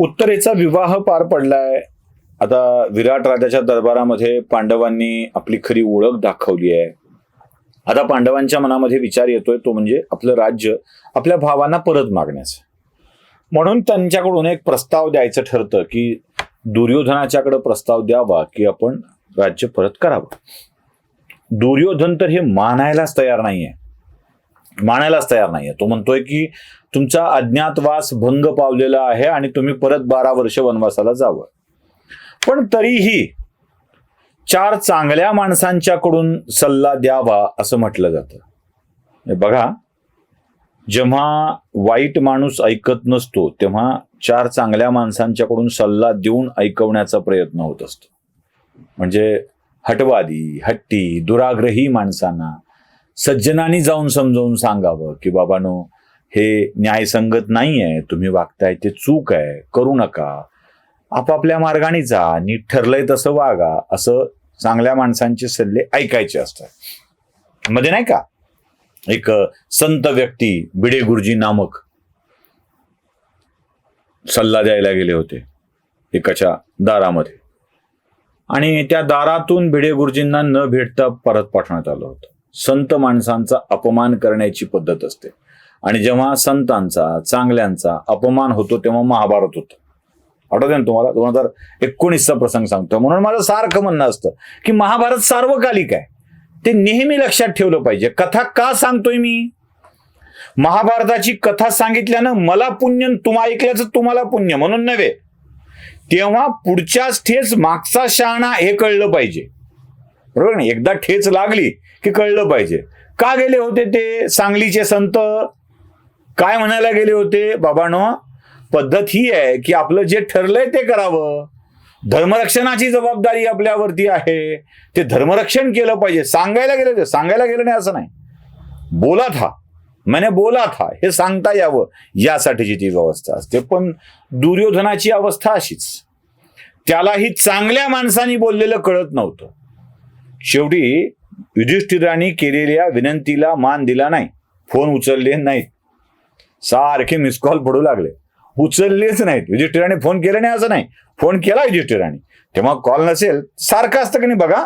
उत्तरेचा विवाह पार पडलाय. आता विराट राजाच्या दरबारामध्ये पांडवांनी आपली खरी ओळख दाखवली आहे. आता पांडवांच्या मनामध्ये विचार येतोय तो म्हणजे आपलं राज्य आपल्या भावांना परत मागण्याचं. म्हणून त्यांच्याकडून एक प्रस्ताव द्यायचं ठरतं की दुर्योधनाच्याकडे प्रस्ताव द्यावा की आपण राज्य परत करावं. दुर्योधन तर हे मानायलाच तयार नाहीये. मानायलाच तयार नाहीये. तो म्हणतोय की तुमचा अज्ञातवास भंग पावलेला आहे आणि तुम्ही परत बारा वर्ष वनवासाला जावं. पण तरीही चार चांगल्या माणसांच्याकडून सल्ला द्यावा असं म्हटलं जातं. बघा जेव्हा वाईट माणूस ऐकत नसतो तेव्हा चार चांगल्या माणसांच्याकडून सल्ला देऊन ऐकवण्याचा प्रयत्न होत असतो. म्हणजे हटवादी हट्टी दुराग्रही माणसांना सज्जनानी जाऊन समजावून सांगावं की बाबानो हे न्यायसंगत नाही आहे तुम्ही वागताय ते चूक आहे करू नका. आपापल्या मार्गाने जा नीट ठरलंय तसं वागा असं चांगल्या माणसांचे सल्ले ऐकायचे असतात. मध्ये नाही का? एक संत व्यक्ती भिडे गुरुजी नामक सल्ला द्यायला गेले होते एकाच्या दारामध्ये. आणि त्या दारातून भिडे गुरुजींना न भेटता परत पाठवण्यात आलं होतं. संत माणसांचा अपमान करण्याची पद्धत असते. आणि जेव्हा संतांचा चांगल्यांचा अपमान होतो तेव्हा महाभारत होतं. आठवते ना तुम्हाला? दोन हजार एकोणीसचा प्रसंग सांगतो. म्हणून माझं सारखं म्हणणं असतं की महाभारत सार्वकालिक आहे. ते नेहमी लक्षात ठेवलं पाहिजे. कथा का सांगतोय मी? महाभारताची कथा सांगितल्यानं मला पुण्य तुम्हा ऐकल्याचं तुम्हाला पुण्य म्हणून नव्हे. तेव्हा पुढच्याच ठेच मागचा शहाणा हे कळलं पाहिजे. बरोबर ना एकदा ठेच लागली की कळलं पाहिजे. का गेले होते ते? सांगलीचे संत काय म्हणायला गेले होते? बाबानो पद्धत ही आहे की आपलं जे ठरलंय ते करावं. धर्मरक्षणाची जबाबदारी आपल्यावरती आहे. ते धर्मरक्षण केलं पाहिजे. सांगायला गेलं ते सांगायला गेलं नाही असं नाही. बोला था मैंने बोला था हे सांगता यावं. यासाठीची ती व्यवस्था असते. पण दुर्योधनाची अवस्था अशीच. त्यालाही चांगल्या माणसांनी बोललेलं कळत नव्हतं. शेवटी युधिष्ठिरांनी केलेल्या विनंतीला मान दिला नाही. फोन उचलले नाहीत. सारखे मिस कॉल पडू लागले. उचललेच नाहीत. युधिष्ठिराने फोन केले नाही असं नाही. फोन केला युधिष्ठिराने. तेव्हा कॉल नसेल सारखं असतं की नाही बघा?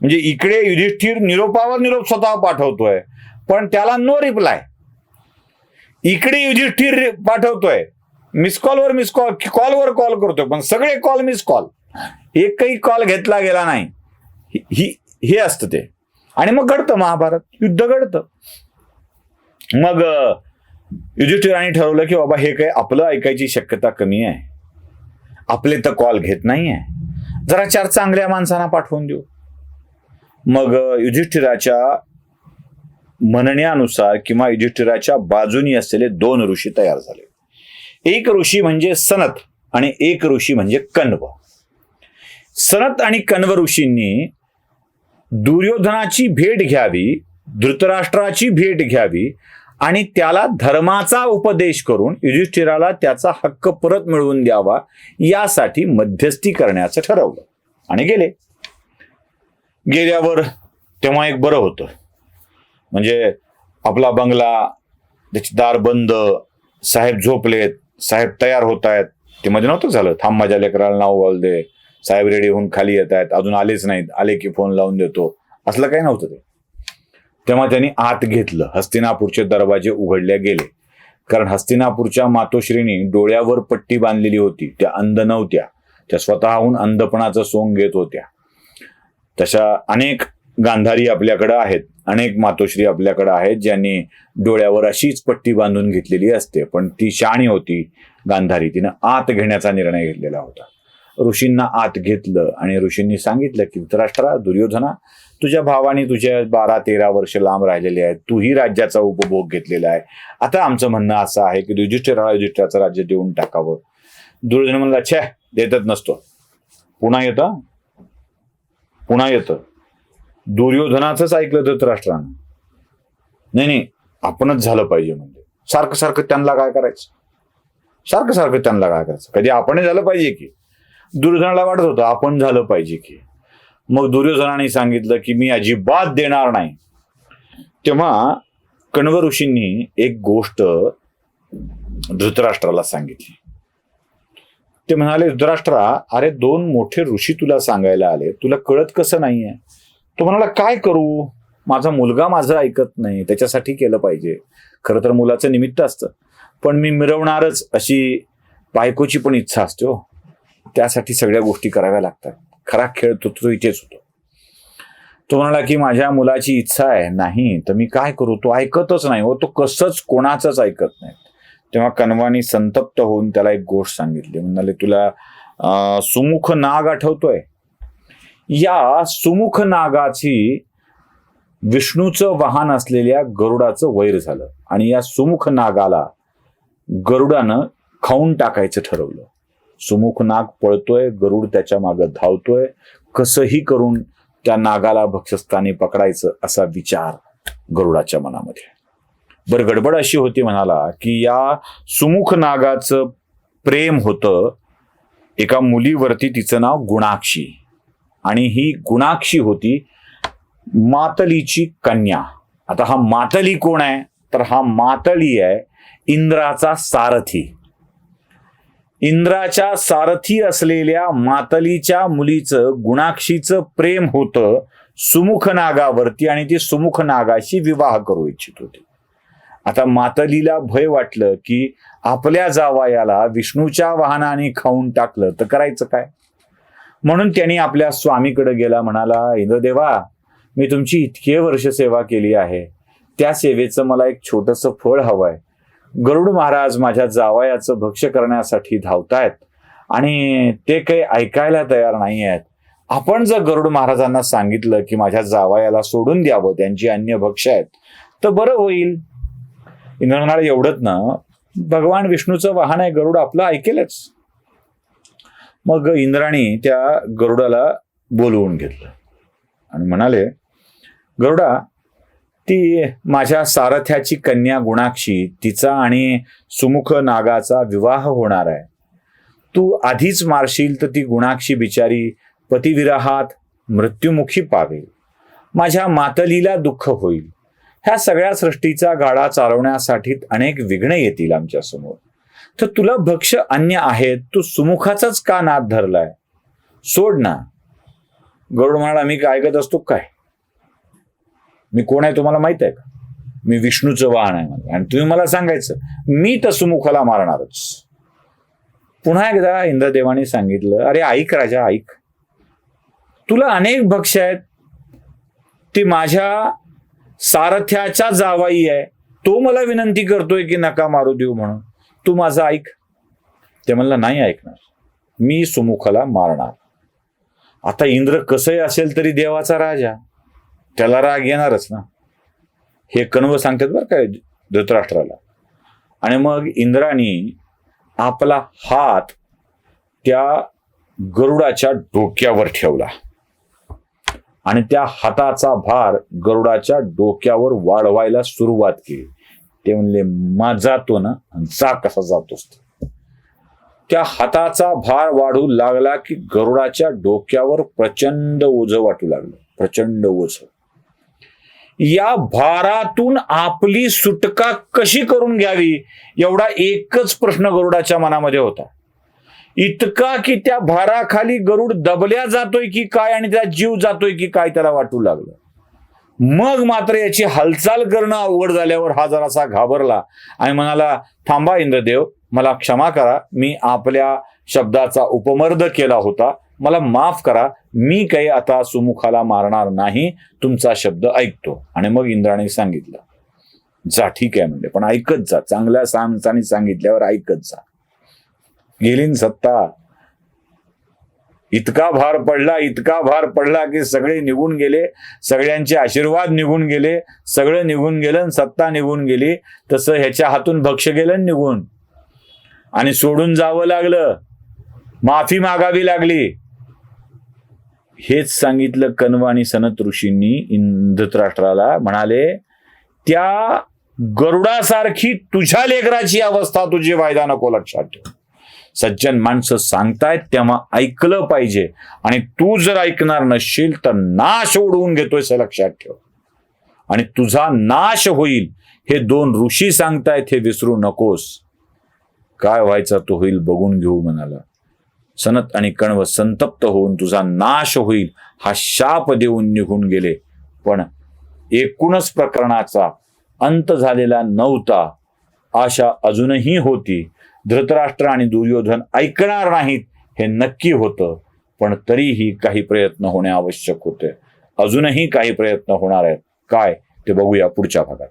म्हणजे इकडे युधिष्ठिर निरोपावर निरोप स्वतः पाठवतोय पण त्याला नो रिप्लाय इकडे युधिष्ठिर पाठवतोय. मिस कॉलवर मिस कॉल कॉलवर कॉल करतोय पण सगळे कॉल मिस कॉल एकही कॉल घेतला गेला नाही. ही हे असतं ते. आणि मग घडतं महाभारत. युद्ध घडतं. मग युधिष्ठिराने ठरवलं की बाबा हे काय आपलं ऐकायची शक्यता कमी आहे. आपले तर कॉल घेत नाहीये. जरा चार चांगल्या माणसांना पाठवून देऊ. मग युधिष्ठिराच्या म्हणण्यानुसार किंवा युधिष्ठिराच्या बाजूनी असलेले दोन ऋषी तयार झाले. एक ऋषी म्हणजे सनत आणि एक ऋषी म्हणजे कण्व सनत आणि कण्व ऋषींनी दुर्योधनाची भेट घ्यावी धृतराष्ट्राची भेट घ्यावी आणि त्याला धर्माचा उपदेश करून युधिष्ठिराला त्याचा हक्क परत मिळवून द्यावा यासाठी मध्यस्थी करण्याचं ठरवलं. आणि गेले. गेल्यावर तेव्हा एक बरं होतं. म्हणजे आपला बंगला त्याची दार बंद साहेब झोपलेत साहेब तयार होत आहेत ते मध्ये नव्हतं झालं. थांब माझ्या लेकराला नाव बोल दे. साहेब रेडी होऊन खाली येत आहेत अजून आलेच नाहीत आले की फोन लावून देतो. असलं काही नव्हतं ते. तेव्हा त्यांनी आत घेतलं हस्तिनापूरचे दरवाजे उघडले गेले. कारण हस्तिनापूरच्या मातोश्रीनी डोळ्यावर पट्टी बांधलेली होती त्या अंध नव्हत्या. त्या स्वतःहून अंधपणाचं सोंग घेत होत्या. तशा अनेक गांधारी आपल्याकडे आहेत अनेक मातोश्री आपल्याकडं आहेत ज्यांनी डोळ्यावर अशीच पट्टी बांधून घेतलेली असते. पण ती शाणी होती गांधारी. तिनं आत घेण्याचा निर्णय घेतलेला होता. ऋषींना आत घेतलं आणि ऋषींनी सांगितलं की धृतराष्ट्रा दुर्योधना तुझ्या भावाने तुझ्या बारा तेरा वर्ष लांब राहिलेले आहेत. तूही राज्याचा उपभोग घेतलेला आहे. आता आमचं म्हणणं असं आहे की युधिष्ठिराला युधिष्ठिराचं राज्य देऊन टाकावं. दुर्योधन म्हणला छे देतच नसतो. पुन्हा येतं? पुन्हा येतं. दुर्योधनाचंच ऐकलं धृतराष्ट्रानं. नाही नाही आपणच झालं पाहिजे म्हणजे सारखं सारखं त्यांना काय करायचं? सारखं सारखं त्यांना काय करायचं? कधी आपणही झालं पाहिजे की? दुर्योधनाला वाटत होतं आपण झालं पाहिजे की. मग दुर्योधनाने सांगितलं की मी अजिबात देणार नाही. तेव्हा कण्व ऋषींनी एक गोष्ट धृतराष्ट्राला सांगितली. ते म्हणाले धृतराष्ट्रा अरे दोन मोठे ऋषी तुला सांगायला आले. तुला कळत कसं नाहीये? तो म्हणाला काय करू? माझा मुलगा माझं ऐकत नाही. त्याच्यासाठी केलं पाहिजे. खरं तर मुलाचं निमित्त असतं. पण मी मिरवणारच अशी बायकोची पण इच्छा असते हो. त्यासाठी सगळ्या गोष्टी कराव्या लागतात. खरा खेळ तो तो इथेच होतो. तो म्हणाला की माझ्या मुलाची इच्छा आहे. नाही तर मी काय करू? तो ऐकतच नाही हो. तो कसंच कोणाचंच ऐकत नाही. तेव्हा कनवानी संतप्त होऊन त्याला एक गोष्ट सांगितली. म्हणाले तुला सुमुख नाग आठवतोय? या सुमुख नागाची विष्णूचं वाहन असलेल्या गरुडाचं वैर झालं. आणि या सुमुख नागाला गरुडानं खाऊन टाकायचं ठरवलं. सुमुख नाग पळतोय गरुड त्याच्यामागे धावतोय. कसंही करून त्या नागाला भक्षस्थानी पकडायचं असा विचार गरुडाच्या मनामध्ये. बरं गडबड अशी होती म्हणाला की या सुमुख नागाचं प्रेम होतं एका मुलीवरती तिचं नाव गुणाक्षी. आणि ही गुणाक्षी होती मातलीची कन्या. आता हा मातली कोण आहे? तर हा मातली आहे इंद्राचा सारथी. इंद्राच्या सारथी असलेल्या मातलीच्या मुलीचं गुणाक्षीचं प्रेम होतं सुमुख नागावरती आणि ती सुमुख नागाशी विवाह करू इच्छित होती. आता मातलीला भय वाटलं की आपल्या जावायाला विष्णूच्या वाहनाने खाऊन टाकलं तर करायचं काय? म्हणून त्यांनी आपल्या स्वामीकडे गेला म्हणाला इंद्रदेवा मी तुमची इतके वर्ष सेवा केली आहे. त्या सेवेचं मला एक छोटंसं फळ हवंय. गरुड महाराज माझ्या जावयाचं भक्ष करण्यासाठी धावतायत आणि ते काही ऐकायला तयार नाही आहेत आपण जर गरुड महाराजांना सांगितलं की माझ्या जावयाला सोडून द्यावं त्यांची अन्य भक्ष आहेत तर बरं होईल. इंद्रनाळ एवढंच ना भगवान विष्णूचं वाहन आहे गरुड आपलं ऐकेलच. मग इंद्राणी त्या गरुडाला बोलवून घेतलं आणि म्हणाले गरुडा ती माझ्या सारथ्याची कन्या गुणाक्षी तिचा आणि सुमुख नागाचा विवाह होणार आहे. तू आधीच मारशील तर ती गुणाक्षी बिचारी पतिविराहात मृत्युमुखी पावेल. माझ्या मातलीला दुःख होईल. ह्या सगळ्या सृष्टीचा गाडा चालवण्यासाठी अनेक विघ्न येतील आमच्यासमोर तर तुला भक्ष अन्य आहेत तू सुमुखाचाच का नाद धरलाय? सोड ना. गरुड म्हणाला मी काय ऐकत असतो काय? मी कोण आहे तुम्हाला माहीत आहे का? मी विष्णूचं वाहन आहे मला आणि तुम्ही मला सांगायचं मी तर सुमुखाला मारणारच. पुन्हा एकदा इंद्रदेवाने सांगितलं अरे ऐक राजा ऐक. तुला अनेक भक्ष आहेत. ती माझ्या सारथ्याच्या जावाई आहे. तो मला विनंती करतोय की नका मारू देऊ म्हणून. तू माझं ऐक. ते म्हणलं नाही ऐकणार. मी सुमुखाला मारणार. आता इंद्र कसंही असेल तरी देवाचा राजा. त्याला राग येणारच ना. हे कण्व सांगतात बरं काय धृतराष्ट्राला. आणि मग इंद्रानी आपला हात त्या गरुडाच्या डोक्यावर ठेवला. आणि त्या हाताचा भार गरुडाच्या डोक्यावर वाढवायला सुरुवात केली. ते म्हणले मा जातो ना जा कसा जातोस त्या हाताचा भार वाढू लागला की गरुडाच्या डोक्यावर प्रचंड ओझ वाटू लागलं. प्रचंड ओझ. या भारातून आपली सुटका कशी करून घ्यावी? एवढा एकच प्रश्न गरुडाच्या मनामध्ये होता. इतका की त्या भाराखाली गरुड दबल्या जातोय की काय आणि त्या जीव जातोय की काय त्याला वाटू लागलं. मग मात्र याची हालचाल करणं अवघड झाल्यावर हा जरासा घाबरला आणि म्हणाला थांबा इंद्रदेव मला क्षमा करा. मी आपल्या शब्दाचा उपमर्द केला होता. मला माफ करा मी काही आता सुमुखाला मारणार नाही तुमचा शब्द ऐकतो. आणि मग इंद्राने सांगितलं जा ठीक आहे म्हणजे पण ऐकत जा. चांगल्या सांगतानी सांगितल्यावर ऐकत जा. गेलीन सत्ता. इतका भार पडला इतका भार पडला की सगळे निघून गेले सगळ्यांचे आशीर्वाद निघून गेले सगळं निघून गेलं सत्ता निघून गेली. तसं ह्याच्या हातून भक्ष गेलं निघून. आणि सोडून जावं लागलं. माफी मागावी लागली. हेच सांगितलं कण्व आणि सनत ऋषींनी इंद्रराष्ट्राला म्हणाले त्या गरुडासारखी तुझ्या लेकराची अवस्था तुझी वायदा नको लक्षात ठेव. सज्जन माणसं सांगतायत तेव्हा ऐकलं पाहिजे. आणि तू जर ऐकणार नसशील तर नाश ओढवून घेतोय हे लक्षात ठेव. आणि तुझा नाश होईल हे दोन ऋषी सांगतायत हे विसरू नकोस. काय व्हायचं तो होईल बघून घेऊ म्हणाला. सनत आणि कण्व संतप्त होऊन तुझा नाश होईल हा शाप देऊन निघून गेले. पण एकूणच प्रकरणाचा अंत झालेला नव्हता. आशा अजूनही होती. धृतराष्ट्र आणि दुर्योधन ऐकणार नाहीत हे नक्की होतं. पण तरीही काही प्रयत्न होणे आवश्यक होते. अजूनही काही प्रयत्न होणार आहेत. काय ते बघूया पुढच्या भागात.